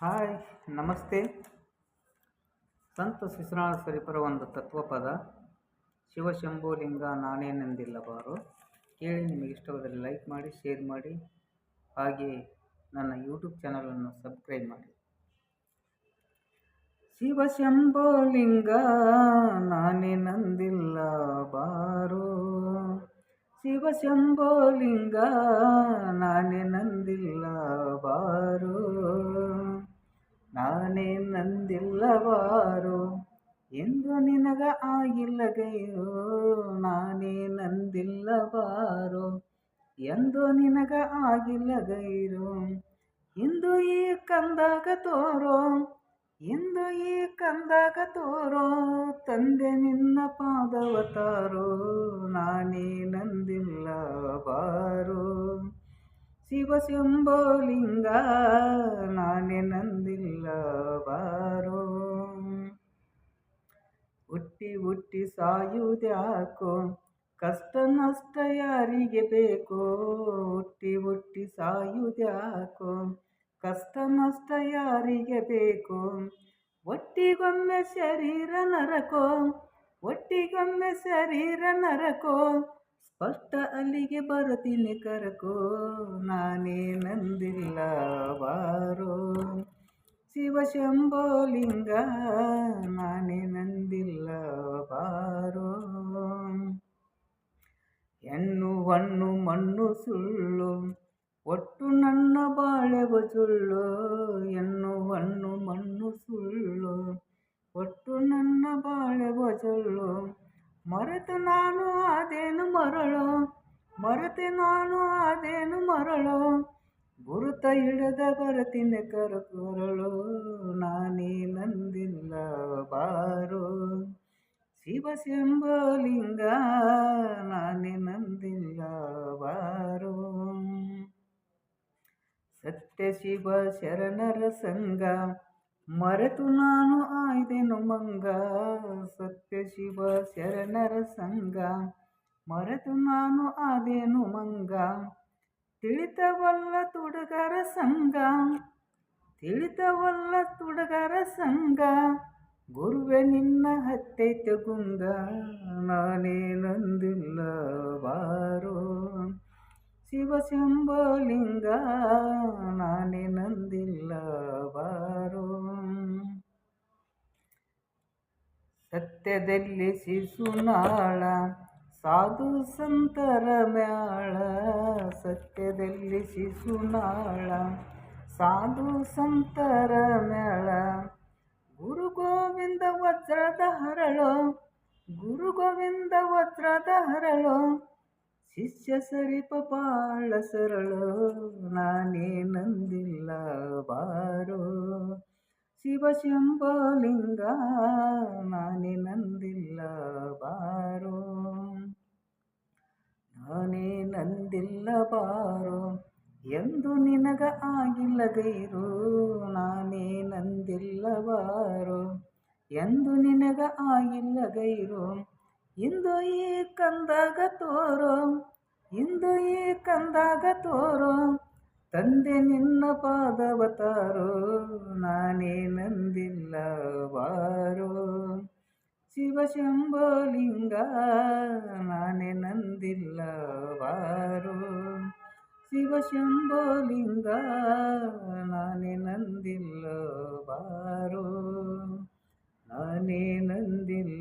Hi, ನಮಸ್ತೆ. ಸಂತ ಶಿಶುನಾಳ ಸರಿಪರ ಒಂದು ತತ್ವಪದ ಶಿವಶಂಭುಲಿಂಗ ನಾನೇನೆಂದಿಲ್ಲಬಾರು ಕೇಳಿ ನಿಮಗೆ ಇಷ್ಟವಾದರೆ ಲೈಕ್ ಮಾಡಿ, ಶೇರ್ ಮಾಡಿ, ಹಾಗೆ ನನ್ನ ಯೂಟ್ಯೂಬ್ ಚಾನಲನ್ನು ಸಬ್ಸ್ಕ್ರೈಬ್ ಮಾಡಿ. ಶಿವಶಂಭುಲಿಂಗ ನಾನೇನಂದಿಲ್ಲ ಬಾರೋ ಶಿವಶಂಭುಲಿಂಗ ನಾನೇನಂದಿಲ್ಲ ಬಾರೋ ನಾನೇ ನಂದಿಲ್ಲವಾರು ಎಂದು ನಿನಗ ಆಗಿಲ್ಲ ಗೈರು ನಾನೇ ನಂದಿಲ್ಲವಾರು ಎಂದು ನಿನಗ ಆಗಿಲ್ಲ ಗೈರು ಇಂದು ಈ ಕಂದಾಗ ತೋರೋ? ಇಂದು ಈ ಕಂದಾಗ ತೋರೋ? ತಂದೆ ನಿನ್ನ ಪಾದವತಾರೋ? ನಾನೇ ನಂದಿಲ್ಲ ಬಾರೋ ಶಿವಶಂಭೋಲಿಂಗ ನಾನೇ ನಂದಿಲ್ಲ ಬಾರೋ ಹುಟ್ಟಿ ಹುಟ್ಟಿ ಸಾಯುವುದ್ಯಾಕೋ ಕಷ್ಟ ನಷ್ಟ ಯಾರಿಗೆ ಬೇಕೋ, ಹುಟ್ಟಿ ಹುಟ್ಟಿ ಸಾಯುವುದ್ಯಾಕೋ ಕಷ್ಟ ನಷ್ಟ ಯಾರಿಗೆ ಬೇಕೋ, ಒಟ್ಟಿಗೊಮ್ಮೆ ಶರೀರ ನರಕೋ, ಒಟ್ಟಿಗೊಮ್ಮೆ ಶರೀರ ನರಕೋ, ಸ್ಪಷ್ಟ ಅಲ್ಲಿಗೆ ಬರುತ್ತೀನಿ ಕರಕೋ. ಶಿವಶಂಭೋಲಿಂಗ ನಾನೇ ನಂದಿಲ್ಲ ಬಾರೋ ಹೆಣ್ಣು ಹಣ್ಣು ಮಣ್ಣು ಸುಳ್ಳು ಒಟ್ಟು ನನ್ನ ಬಾಳೆವ ಸುಳ್ಳು ಹೆಣ್ಣು ಹಣ್ಣು ಮಣ್ಣು ಸುಳ್ಳು ಒಟ್ಟು ನನ್ನ ಬಾಳೆವ ಸುಳ್ಳು ಮರೆತು ನಾನು ಅದೇನು ಮರಳು ಮರೆತೆ ನಾನು ಅದೇನು ಮರಳು ಗುರುತ ಹಿಡದ ಬರತಿನ ಕರಕೊರಳು, ನಾನೇ ನಂದಿಲ್ಲ ಬಾರೋ. ಶಿವಶಂಭಲಿಂಗ ನಾನೇ ನಂದಿಲ್ಲ ಬಾರು. ಸತ್ಯ ಶಿವ ಶರಣರ ಸಂಗ, ಮರೆತು ನಾನು ಆಯ್ದೆನು ಮಂಗ. ಸತ್ಯ ಶಿವ ಶರಣರ ಸಂಗ, ಮರೆತು ನಾನು ಆದೇನು ಮಂಗ. ತಿಳಿತವಲ್ಲ ತುಡುಗರ ಸಂಘ, ತಿಳಿತವಲ್ಲ ತುಡುಗರ ಸಂಘ, ಗುರುವೆ ನಿನ್ನ ಹತ್ತೈತೆ ಗುಂಗ ನಾನೇ ನಂದಿಲ್ಲ ಬಾರೋ. ಶಿವಶಂಭಲಿಂಗ ನಾನೇ ನಂದಿಲ್ಲ ಬಾರೋ. ಸತ್ಯದಲ್ಲಿ ಶಿಶುನಾಳ ಸಾಧು ಸಂತರ ಮ್ಯಾಳ, ಸತ್ಯದಲ್ಲಿ ಶಿಶುನಾಳ ಸಾಧು ಸಂತರ ಮ್ಯಾಳ, ಗುರು ಗೋವಿಂದ ವಜ್ರದ ಹರಳು, ಗುರು ಗೋವಿಂದ ವಜ್ರದ ಹರಳು. ಶಿಷ್ಯ ಸರಿ ಪಪಾಳ ಸರಳು, ನಾನೇ ನಂದಿಲ್ಲ ಬಾರೋ. ನಾನೇ ನಂದಿಲ್ಲ ಬಾರೋ. ನಾನೇ ನಂದಿಲ್ಲ ಬಾರೋ ಎಂದು ನಿನಗ ಆಗಿಲ್ಲ ಗೈರು ನಾನೇ ನಂದಿಲ್ಲ ಬಾರೋ ಎಂದು ನಿನಗ ಆಗಿಲ್ಲ ಗೈರು ಇಂದು ಈ ಕಂದಾಗ ತೋರೋ, ಇಂದು ಈ ಕಂದಾಗ ತೋರೋ, ತಂದೆ ನಿನ್ನ ಪಾದವತಾರೋ, ನಾನೇ ನಂದಿಲ್ಲ ಬಾರೋ ಶಿವಶಂಭಲಿಂಗ ನಾನೇ ನಂದಿಲ್ಲ ಬಾರೋ ಶಿವಶಂಭಲಿಂಗ ನಾನೇ ನಂದಿಲ್ಲ ಬಾರೋ ನಾನೇ ನಂದಿಲ್ಲ